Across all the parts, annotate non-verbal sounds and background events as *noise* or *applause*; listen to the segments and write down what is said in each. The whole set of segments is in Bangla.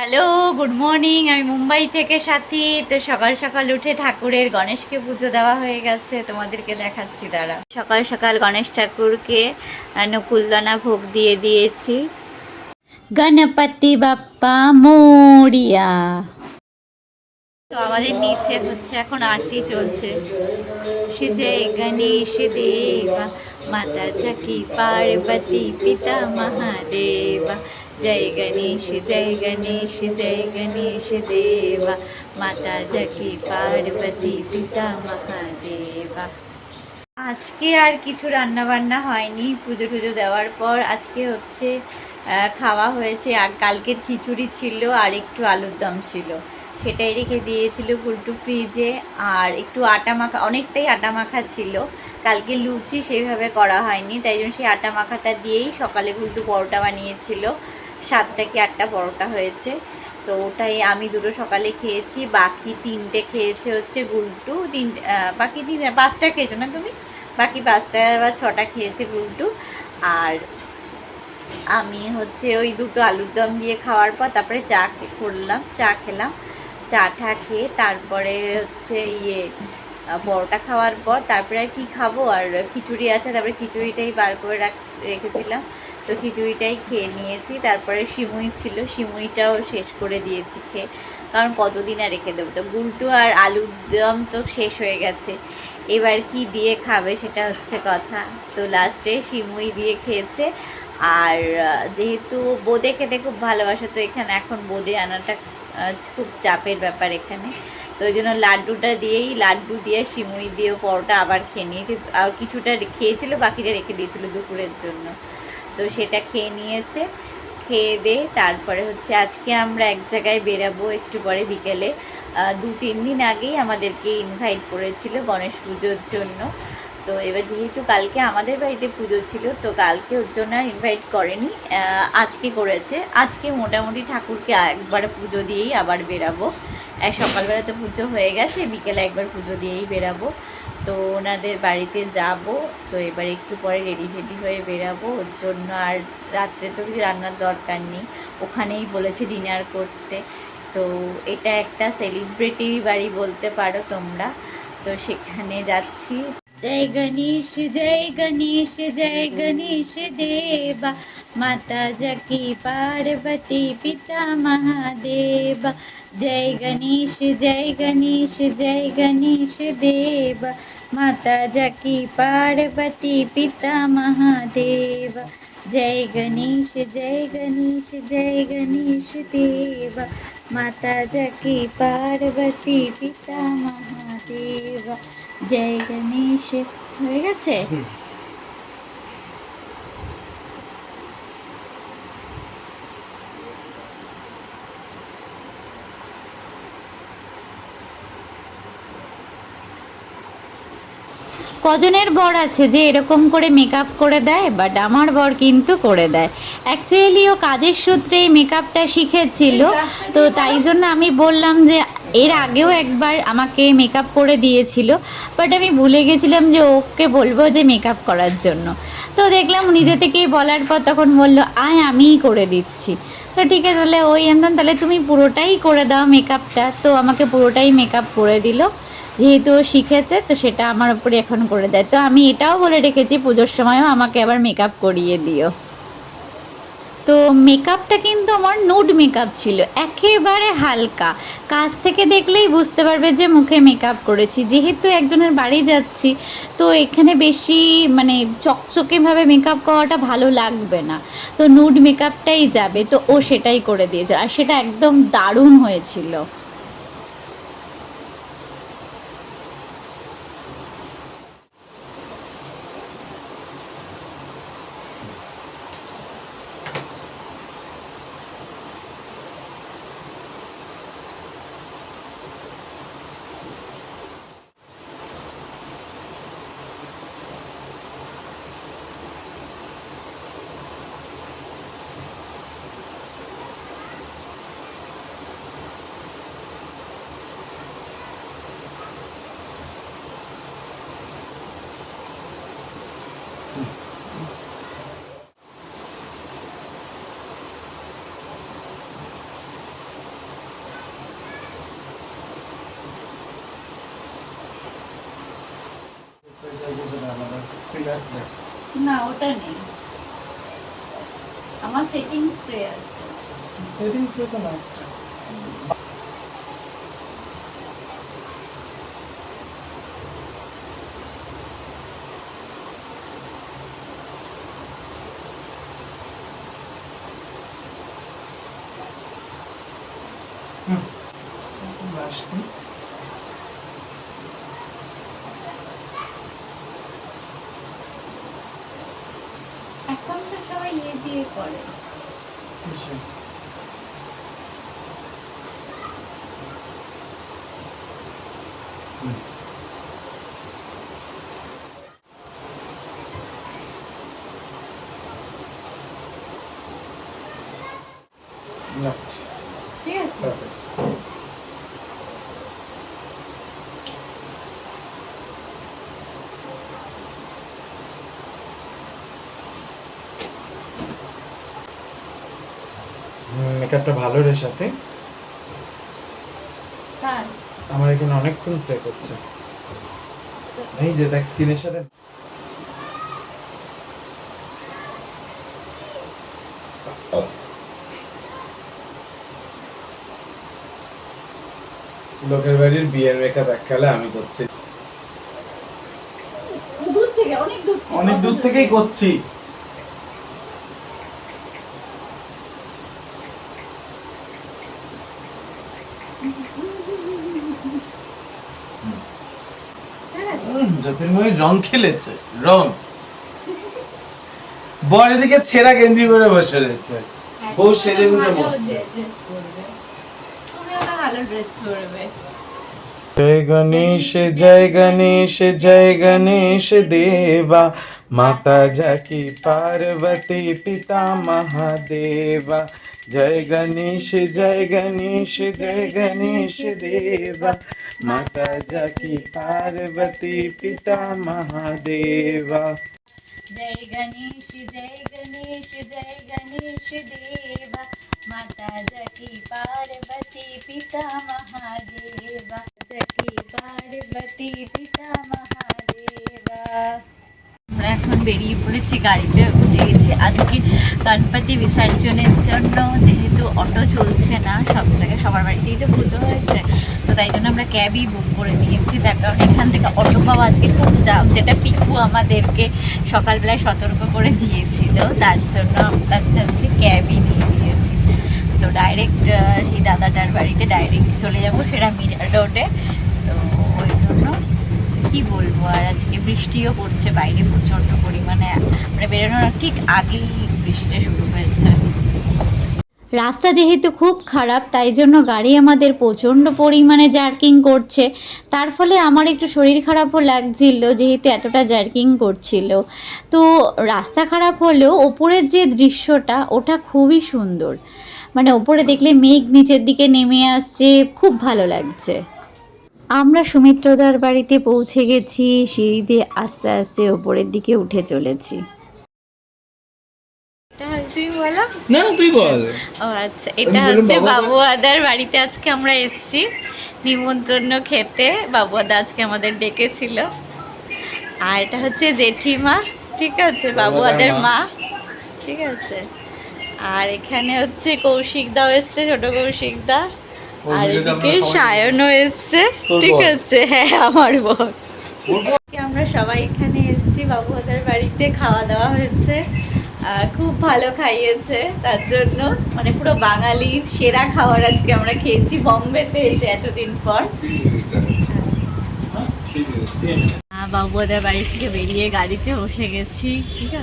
Hello good morning. আমি মুম্বাই থেকে সাথী। তো সকাল সকাল উঠে ঠাকুরের গণেশকে পুজো দেওয়া হয়ে গেছে। তোমাদেরকে দেখাচ্ছি দাঁড়া। সকাল সকাল গণেশ ঠাকুরকে নকুলদানা ভোগ দিয়ে দিয়েছি। গণপতি বাপ্পা মোরিয়া। তো আমাদের নিচে হচ্ছে এখন আরতি চলছে। শ্রী গণেশ দেবা, মাতা চাকি পার্বতী পিতা মহাদেবা। জয় গণেশ জয় গণেশ জয় গণেশ দেবা, মাতা জাকি পার্বতী পিতা মহাদেবা। আজকে আর কিছু রান্না বান্না হয়নি, পুজো টুজো দেওয়ার পর আজকে হচ্ছে খাওয়া হয়েছে, আর কালকের খিচুড়ি ছিল আর একটু আলুর দম ছিল। সেটাই রেখে দিয়েছিল পুলটু ফ্রিজে। আর একটু আটা মাখা অনেকটাই আটা মাখা ছিল। কালকে লুচি সেইভাবে করা হয়নি তাই জন্য সেই আটা মাখাটা দিয়েই সকালে পুলটু পরোটা বানিয়েছিল। সাতটা কি আটটা পরোটা হয়েছে। তো ওটাই আমি দুটো সকালে খেয়েছি বাকি তিনটে খেয়েছে হচ্ছে গুলটু। তিন আহ, বাকি তিন পাঁচটা খেয়েছো না তুমি? বাকি পাঁচটা বা ছটা খেয়েছে গুলটু। আর আমি হচ্ছে ওই দুটো আলুর দম দিয়ে খাওয়ার পর তারপরে চা করলাম চা খেলাম। চা টা খেয়ে তারপরে হচ্ছে ইয়ে পরোটা খাওয়ার পর তারপরে আর কি খাব? আর খিচুড়ি আছে, তারপরে খিচুড়িটাই বার করে রাখ- রেখেছিলাম। তো খিচুড়িটাই খেয়ে নিয়েছি, তারপরে সিমুই ছিল সিমুইটাও শেষ করে দিয়েছি খেয়ে। কারণ কতদিন আর রেখে দেবো? তো গুলটু আর আলুর দম তো শেষ হয়ে গেছে। এবার কি দিয়ে খাবে সেটা হচ্ছে কথা। তো লাস্টে সিমুই দিয়ে খেয়েছে। আর যেহেতু বোঁদে খেতে খুব ভালোবাসে, তো এখানে এখন বোঁদে আনাটা খুব চাপের ব্যাপার এখানে। তো ওই জন্য লাড্ডুটা দিয়েই, লাড্ডু দিয়ে, সিমুই দিয়েও পরোটা আবার খেয়ে নিয়েছে। আর কিছুটা খেয়েছিল, বাকিটা রেখে দিয়েছিল দুপুরের জন্য। তো সেটা খেয়ে নিয়েছে। খেয়ে দে তারপরে হচ্ছে আজকে আমরা এক জায়গায় বেরাবো একটু পরে বিকেলে। দু তিন দিন আগেই আমাদেরকে ইনভাইট করেছিল গণেশ পুজোর জন্য। তো এবার যেহেতু কালকে আমাদের বাড়িতে পুজো ছিল, তো কালকে ওর জন্য ইনভাইট করেনি আজকে করেছে। আজকে মোটামুটি ঠাকুরকে একবার পুজো দিয়েই আবার বেরাবো। সকালবেলা তো পুজো হয়ে গেছে, বিকেলে একবার পুজো দিয়েই বেরাবো। তো ওনাদের বাড়িতে যাব, তো এবার একটু পরে রেডি ফেডি হয়ে বেরাবো। ওর জন্য আর রাত্রে তো কিছু রান্নার দরকার নেই। ওখানেই বলেছে ডিনার করতে। তো এটা একটা সেলিব্রিটি বাড়ি বলতে পারো তোমরা। তো সেখানে যাচ্ছি। जय गणेश जय गणेश जय गणेश गणेशदेवा माता जकी पार्वती पिता महादेवा। जय गणेश जय गणेश जय गणेश देवा। माता जकी पार्वती पिता महादेवा। जय गणेश जय गणेश जय गणेश देवा। माता जकी पार्वती पिता महदेवा। জয় গণেশ হয়ে গেছে। কজনের বর আছে যে এরকম করে মেকআপ করে দেয় বাট আমার বর কিন্তু করে দেয়। অ্যাকচুয়ালি ও কাজের সূত্রে এই মেকআপটা শিখেছিল তো তাই জন্য আমি বললাম যে এর আগেও একবার আমাকে মেকআপ করে দিয়েছিল বাট আমি ভুলে গেছিলাম যে ওকে বলব যে মেকআপ করার জন্য। তো দেখলাম নিজে থেকেই বলার পর তখন বলল, আয়, আমিই করে দিচ্ছি। তো ঠিক আছে, তাহলে ওই আমদান তাহলে তুমি পুরোটাই করে দাও মেকআপটা তো আমাকে পুরোটাই মেকআপ করে দিল, যেহেতু ও শিখেছে, তো সেটা আমার উপরে এখন করে দেয়। তো আমি এটাও বলে রেখেছি, পুজোর সময়ও আমাকে আবার মেকআপ করিয়ে দিও। তো মেকআপটা কিন্তু আমার নুড মেকআপ ছিল, একেবারে হালকা। কাছ থেকে দেখলেই বুঝতে পারবে যে মুখে মেকআপ করেছি। যেহেতু একজনের বাড়ি যাচ্ছি, তো এখানে বেশি মানে চকচকেভাবে মেকআপ করাটা ভালো লাগবে না। তো নুড মেকআপটাই যাবে, তো ও সেটাই করে দিয়েছে। আর সেটা একদম দারুণ হয়েছিল। চাইছে সেটা আলাদা সিলার স্প্রে না ওটা নেই আমার সেটিং স্প্রে আছে সেটিং স্প্রে তো নাইসটা আসতে এখন তো সবাই ইয়ে দিয়ে করে কিসে Left. ঠিক আছে Perfect. মেকআপটা ভালো রে সাথে। কার আমার এখানে অনেকক্ষণ স্টে করছে। এই যে দেখ স্কিনের সাথে লোকের বাড়ির বিয়ের মেকআপ এককালে আমি করতে দূর থেকে অনেক দূর থেকে অনেক দূর থেকেই করছি। উম, জ্যোতির্ময়ী রং খেলেছে রং। বর এদিকে ছেঁড়া গেঞ্জি পরে বসে রয়েছে। হ্যাঁ, বউ সেজে গুজে মরছে। জয় গণেশ জয় গণেশ জয় গণেশ দেবা। মাতা জাকি পার্বতী পিতা মহাদেবা। জয় গণেশ জয় গণেশ জয় গণেশ দেবা। মাতা জাকি পার্বতী পিতা মহাদেবা जय गणेश जय गणेश जय गणेश देवा माता जकी पार्वती पिता महादेवा जकी पार्वती पिता महादेवा আমরা এখন বেরিয়ে পড়েছি গাড়িতে উঠে গেছি আজকে গণপতি বিসর্জনের জন্য যেহেতু অটো চলছে না সব জায়গায় সবার বাড়িতেই তো পুজো হয়েছে তো তাই জন্য আমরা ক্যাবই বুক করে নিয়েছি। তার কারণ এখান থেকে অটো পাওয়া আজকে খুব চাপ। যেটা পিকু আমাদেরকে সকালবেলায় সতর্ক করে দিয়েছিল, তার জন্য লাস্টে আজকে ক্যাবই নিয়ে নিয়েছি। তো ডাইরেক্ট সেই দাদাটার বাড়িতে ডাইরেক্ট চলে যাব সেটা মিরার রোডে তো ওই জন্য কি বলব, আর আজকে বৃষ্টিও পড়ছে, বাইরে প্রচণ্ড পরিমাণে। মানে বেরোনোর ঠিক আগেই বৃষ্টিটা শুরু হয়েছে। রাস্তা যেহেতু খুব খারাপ, তাই জন্য গাড়ি আমাদের প্রচণ্ড পরিমাণে জার্কিং করছে। তার ফলে আমার একটু শরীর খারাপও লাগছিল, যেহেতু এতটা জার্কিং করছিল। তো রাস্তা খারাপ হলেও ওপরের যে দৃশ্যটা, ওটা খুবই সুন্দর। মানে ওপরে দেখলে মেঘ নিচের দিকে নেমে আসছে, খুব ভালো লাগছে। আমরা সুমিত্রদার বাড়িতে পৌঁছে গেছি, সিঁড়ি দিয়ে আস্তে আস্তে ওপরের দিকে উঠে চলেছি। বলো না না তুই বল। ও আচ্ছা এটা হচ্ছে বাবা- আদার বাড়িতে আজকে আমরা এসেছি। নিমন্ত্রণ খেতে বাবু আদা আজকে আমাদের ডেকেছিল। আর এটা হচ্ছে জেঠিমা ঠিক আছে? বাবু আদার মা। ঠিক আছে? আর এখানে হচ্ছে কৌশিক দাও এসছে ছোট কৌশিক দা। আর এদিকে সায়নও এসছে ঠিক আছে? হ্যাঁ আমার বর আমরা সবাই এখানে এসেছি বাবু আদার বাড়িতে খাওয়া দাওয়া হয়েছে। খুব ভালো খাইয়েছে। তার জন্য মানে পুরো বাঙালি সেরা খাবার আজকে আমরা খেয়েছি বম্বেতে এসে এতদিন পর। বাবুদের বাড়ি থেকে বেরিয়ে গাড়িতে বসে গেছি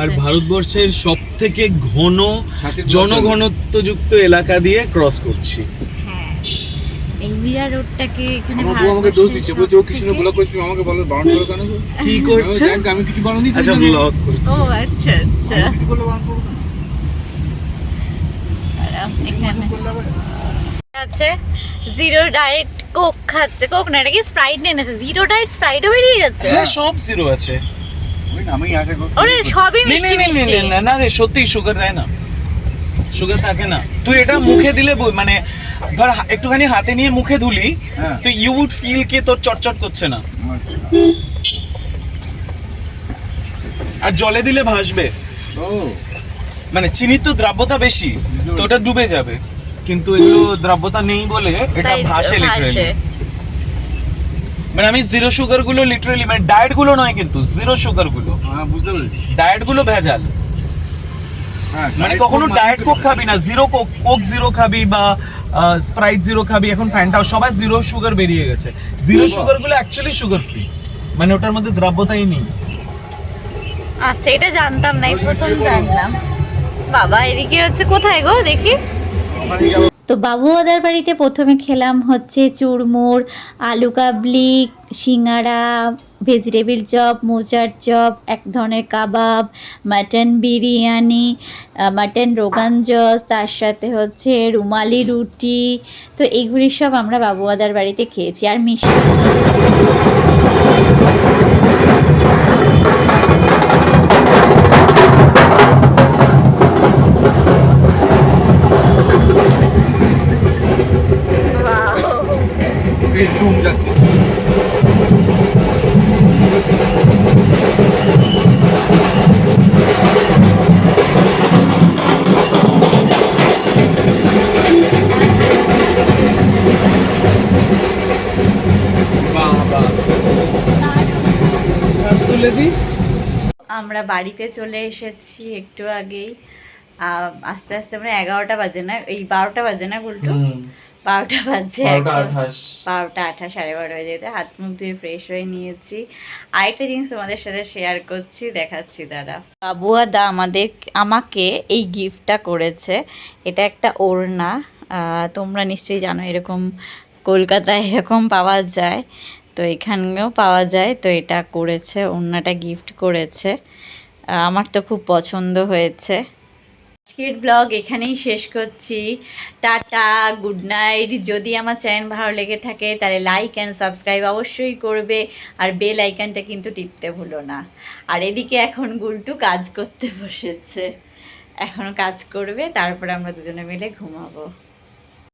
আর ভারতবর্ষের সব থেকে ঘন জনঘনত্বযুক্ত এলাকা দিয়ে ক্রস করছি। রোডটাকে এখানে আমার বউ আমাকে দোষ দিচ্ছে। বলছে ও কিছু না থেকে- বলা করছে আমাকে বলো বারণ করো কেন কি করছে? আমি কিছু আচ্ছা ব্লগ করছে। ও আচ্ছা আচ্ছা। কিছু করলে বারণ করব কেন? এখানে আছে জিরো ডায়েট কোক খাচ্ছে। কোক না এটা কি স্প্রাইট নিয়ে এনেছে? জিরো ডায়েট স্প্রাইটও বেরিয়ে যাচ্ছে? হ্যাঁ সব জিরো আছে। না, আমি আশা করছি ওরে সবই নে, নে, মিষ্টি নে, নে, মিষ্টি। না না রে সত্যি সুগার দেয় না। সুগার থাকে না। তুই এটা *laughs* মুখে দিলে মানে ধর একটুখানি হাতে নিয়ে মুখে ধুলি হ্যাঁ। তো ইউ উড ফিল কে তোর চটচট করছে না। আচ্ছা। আর জলে দিলে ভাসবে। মানে চিনির তো দ্রাব্যতা বেশি তো ওটা ডুবে যাবে। কিন্তু এগুলো দ্রাব্যতা নেই বলে এটা ভাসে লিটারালি। মানে আমি জিরো সুগারগুলো লিটারালি মানে ডায়েটগুলো নয় কিন্তু জিরো সুগারগুলো। হ্যাঁ ডায়েটগুলো ভেজাল। হ্যাঁ মানে কখনো ডায়েট মানে কোক খাবি না জিরো কোক কোক জিরো খাবি বা স্প্রাইট জিরো খাবি এখন ফ্যান্টাও সবাই জিরো সুগার বেরিয়ে গেছে। জিরো বাহ। সুগারগুলো অ্যাকচুয়ালি সুগার ফ্রি মানে ওটার মধ্যে দ্রব্যতাই নেই। আচ্ছা এটা জানতাম না প্রথম জানলাম। বাবা এদিকে হচ্ছে কোথায় গো? দেখি। তো বাবু ওদের বাড়িতে প্রথমে খেলাম হচ্ছে চুরমুর আলু কাবলি সিঙ্গারা ভেজিটেবিল চপ, মোচার চপ, এক ধরনের কাবাব, মাটন বিরিয়ানি মাটন রোগান জস, তার সাথে হচ্ছে রুমালি রুটি। তো এইগুলি সব আমরা বাবুয়াদার বাড়িতে খেয়েছি। আর মিষ্টি তুলে আমরা বাড়িতে চলে এসেছি একটু আগেই। আস্তে আস্তে আমরা এগারোটা বাজে না? এই বারোটা বাজে না উল্টো বারোটা বাজে বারোটা আঠাশ। আঠা সাড়ে বারো হয়ে যেতে হাত মুখ ধুয়ে ফ্রেশ হয়ে নিয়েছি। আরেকটা জিনিস তোমাদের সাথে শেয়ার করছি দেখাচ্ছি দাদা বাবুয়া দা আমাদের আমাকে এই গিফটটা করেছে। এটা একটা ওড়না। আহ, তোমরা নিশ্চয়ই জানো এরকম কলকাতায় এরকম পাওয়া যায়। তো এখানেও পাওয়া যায়। তো এটা করেছে ওড়নাটা গিফট করেছে। আমার তো খুব পছন্দ হয়েছে। আজকের ব্লগ এখানেই শেষ করছি। টাটা গুড নাইট যদি আমার চ্যানেল ভালো লেগে থাকে, তাহলে লাইক অ্যান্ড সাবস্ক্রাইব অবশ্যই করবে। আর বেল আইকনটা কিন্তু টিপতে ভুলো না। আর এদিকে এখন গুলটু কাজ করতে বসেছে। এখনও কাজ করবে, তারপরে আমরা দুজনে মিলে ঘুমাবো।